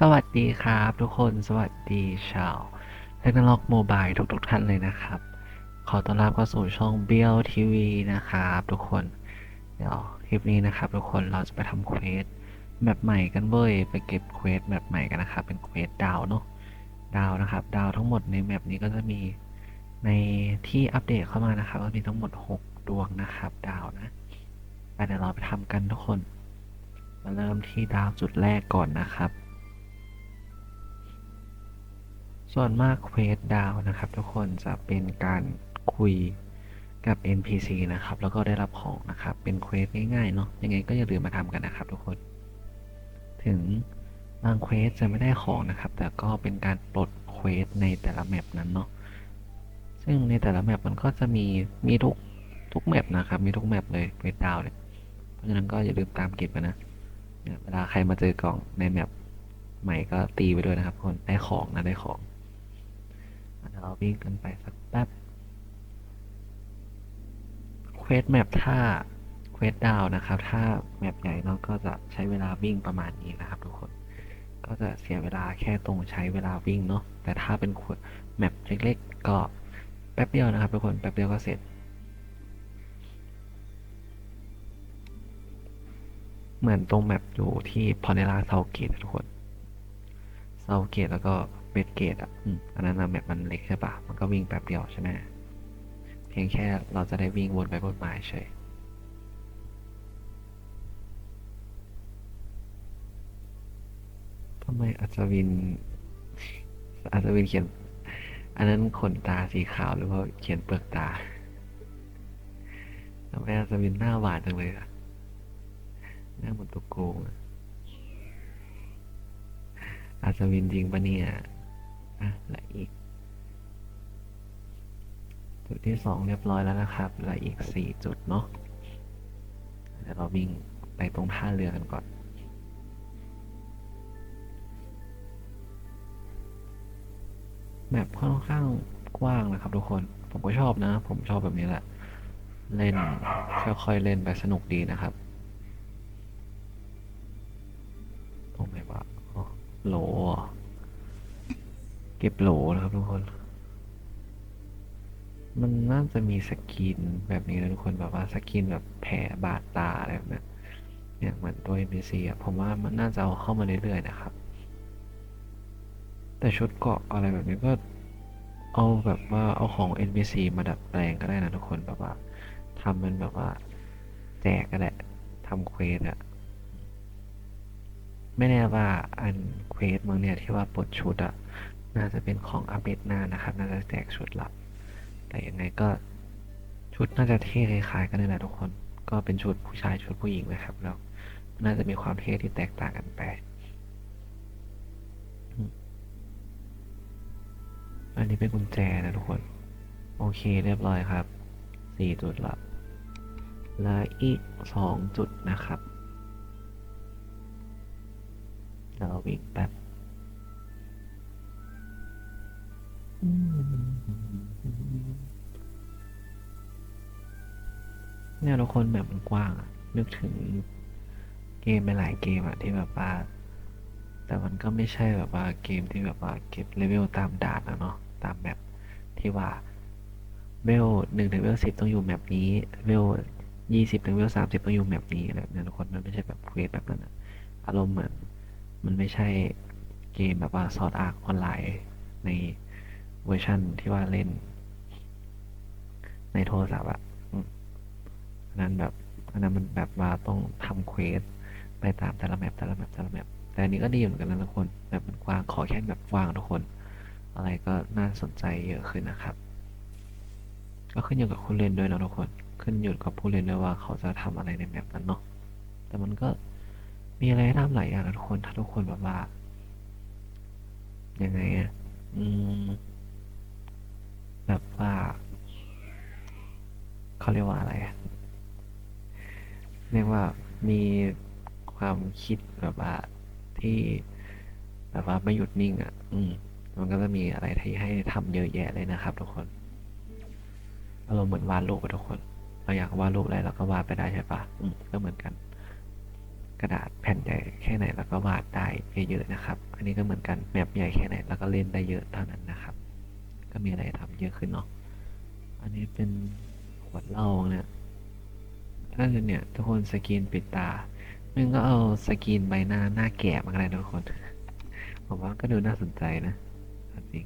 สวัสดีครับทุกคนสวัสดีชาวเทคโนโลยีโมบายทุกๆท่านเลยนะครับ ขอต้อนรับเข้าสู่ช่องเบียวทีวีนะครับทุกคนเดี๋ยวคลิปนี้นะครับ ทุกคนเราจะไปทำเควสแบบใหม่กันเว้ยไปเก็บเควสแบบใหม่กันนะครับ เป็นเควสดาวเนาะดาวนะครับ ดาวทั้งหมดในแมปนี้ก็จะมีในที่อัปเดตเข้ามานะครับ ก็มีทั้งหมด 6 ดวงนะครับ ดาวนะเดี๋ยวเราไปทำกันทุกคน มาเริ่มที่ดาวจุดแรกก่อนนะครับ ส่วนมากเควสดาวนะครับ ทุกคนจะเป็นการคุยกับ NPC นะครับ แล้วก็ได้รับของนะครับ เป็นเควสง่ายๆเนาะ ยังไงก็อย่าลืมมาทำกันนะครับทุกคน ถึงบางเควสจะไม่ได้ของนะครับ แต่ก็เป็นการปลดเควสในแต่ละแมปนั้นเนาะ ซึ่งในแต่ละแมปมันก็จะมี มีทุก ทุกแมปนะครับ มีทุกแมปเลยเควสดาวเนี่ย เพราะฉะนั้นก็อย่าลืมตามเก็บกันะเนี่ยเวลาใครมาเจอกล่องในแมปใหม่ก็ตีไปด้วยนะครับทุกคน ได้ของนะได้ของ เราวิ่งกันไปสักแป๊บเควสแมปถ้าเควสดาวนะครับ ถ้าแมปใหญ่เนาก็จะใช้เวลาวิ่งประมาณนี้นะครับ ทุกคนก็จะเสียเวลาแค่ตรงใช้เวลาวิ่งเนาะแต่ถ้าเป็นแมปเล็กๆก็แป๊บเดียวนะครับทุกคนแป๊บเดียวก็เสร็จเหมือนตรงแมปอยู่ที่พอเนลาเซาเกตทุกคนเซาเกตแล้วก็ เวทเกตอะอืมอันนั้นนะแมปมันเล็กใช่ปะมันก็วิ่งแป๊บเดียวใช่ไหมเพียงแค่เราจะได้วิ่งวนไปวนมาเฉยทำไมอัศวินอัศวินเขียน อันนั้นขนตาสีขาวหรือว่าเขียนเปลือกตาทำไมอัศวินหน้าหวานจังเลยอะหน้าเหมือนตัวโกงอะอัศวินจริงปะเนี่ย อะและอีก จุดที่สองเรียบร้อยแล้วนะครับเหลืออีกสี่จุดเนาะเดี๋ยวเราวิ่งไปตรงท่าเรือกันก่อนแมปค่อนข้างกว้างนะครับทุกคน ผมก็ชอบนะ ผมชอบแบบนี้แหละ เล่น ค่อยๆเล่นไปสนุกดีนะครับตรงไหนวะอ๋อโหล ก็บโหลนะครับทุกคน มันน่าจะมีสกินแบบนี้นะทุกคนแบบว่าสกินแบบแผลบาดตาอะไรแบบนี้เนี่ยเหมือนตัว NPC อะผมว่ามันน่าจะเอาเข้ามาเรื่อยๆนะครับ แต่ชุดเกาะอะไรแบบนี้ก็เอาแบบว่าเอาของ NPC มาดัดแปลงก็ได้นะทุกคนแบบว่าทำมันแบบว่า แจกก็ได้ทำเควสอะไม่แน่ว่าอันเควสบางเนี่ยที่ว่าปลดชุดอะ น่าจะเป็นของอัปเดตหน้านะครับ น่าจะแจกชุดละแต่ยังไงก็ชุดน่าจะเท่คล้ายๆกันนี่แหละทุกคน ก็เป็นชุดผู้ชายชุดผู้หญิงนะครับ แล้ว น่าจะมีความเท่ที่แตกต่างกันไป อันนี้เป็นกุญแจนะทุกคน โอเคเรียบร้อยครับสี่จุดละเหลืออีกสองจุดนะครับเดี๋ยวเราวิ่งแป๊บ เนี่ยทุกคนแบบมันกว้างอะนึกถึงเกมไปหลายเกมอะที่แบบว่า แต่มันก็ไม่ใช่แบบว่าเกมที่แบบว่าเก็บเลเวลตามด่านนะเนาะตามแมปที่ว่าเวลหนึ่งถึงเวลสิบต้องอยู่แมปนี้เวลยี่สิบถึงเวลสามสิบต้องอยู่แมปนี้อะไรเนี้ยทุกคนมันไม่ใช่แบบเควสแบบนั้นอะอารมณ์เหมือนมันไม่ใช่เกมแบบว่าซอดอาร์ออนไลน์ใน เวอร์ชันที่ว่าเล่น ในโทรศัพท์อะอันนั้นแบบอันนั้นมันแบบว่าต้องทำเควสไปตามแต่ละแมปแต่ละแมปแต่ละแมปแต่อันนี้ก็ดีเหมือนกันนะทุกคนแบบมันกว้างขอแค่แบบกว้างทุกคน อะไรก็น่าสนใจเยอะขึ้นนะครับ ก็ขึ้นอยู่กับผู้เล่นด้วยนะทุกคน ขึ้นอยู่กับผู้เล่นด้วยว่าเขาจะทำอะไรในแมปนั้นเนาะแต่มันก็มีอะไรทำหลายอย่างนะทุกคนถ้าทุกคนแบบว่ายังไงอะอืม แบบว่าเขาเรียกว่าอะไรเรียกว่ามีความคิดแบบว่าที่แบบว่าไม่หยุดนิ่งอะ อืม มันก็จะมีอะไรที่ให้ทำเยอะแยะเลยนะครับ ทุกคนอารมณ์เหมือนวาดรูปอะทุกคน เราอยากวาดรูปอะไรเราก็วาดไปได้ใช่ปะอืมก็เหมือนกัน กระดาษแผ่นใหญ่แค่ไหนแล้วก็วาดได้เยอะๆนะครับ อันนี้ก็เหมือนกันแมปใหญ่แค่ไหนแล้วก็เล่นได้เยอะเท่านั้น ก็มีอะไรทำเยอะขึ้นเนาะ อันนี้เป็นขวดเหล้าเนี่ยถ้าเนี่ย ทุกคนสกรีนปิดตามึงก็เอาสกรีนใบหน้าหน้าแก่มาก็ได้นะทุกคน ผมว่าก็ดูน่าสนใจนะจริง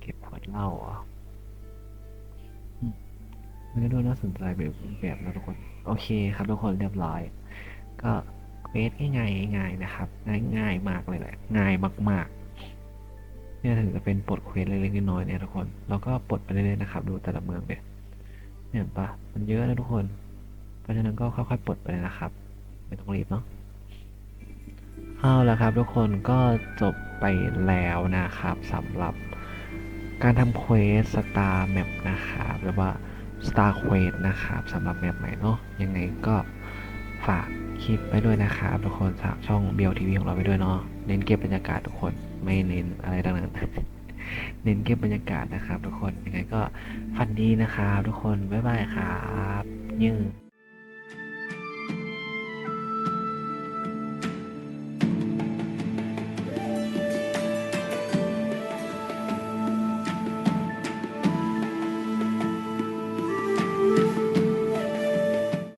เก็บขวดเหล้าอะมันก็ดูน่าสนใจแบบแบบนะทุกคน โอเคครับทุกคนเรียบร้อย ก็เควสง่ายๆง่ายๆนะครับ ง่ายง่ายมากเลยแหละ ง่ายมากๆ เนี่ยถึงจะเป็นปลดเควสเล็กๆน้อยๆเนี่ยทุกคนเราก็ปลดไปเรื่อยๆนะครับ ดูแต่ละเมืองเนี่ยเนี่ยเห็นปะมันเยอะนะทุกคน เพราะฉะนั้นก็ค่อยๆปลดไปเลยนะครับ ไม่ต้องรีบเนาะเอาละครับ ทุกคนก็จบไปแล้วนะครับสำหรับการทำเควสสตาร์แมปนะครับหรือว่า Star Quest นะครับสำหรับแมปใหม่เนาะยังไงก็ ฝากคลิปไปด้วยนะครับทุกคนฝากช่องเบลทีวีของเราไปด้วยเนาะเน้นเก็บบรรยากาศทุกคนไม่เน้นอะไรต่างๆเน้นเก็บบรรยากาศนะครับ ทุกคนยังไงก็ฝันดีนะครับ ทุกคนบ๊ายบายครับยื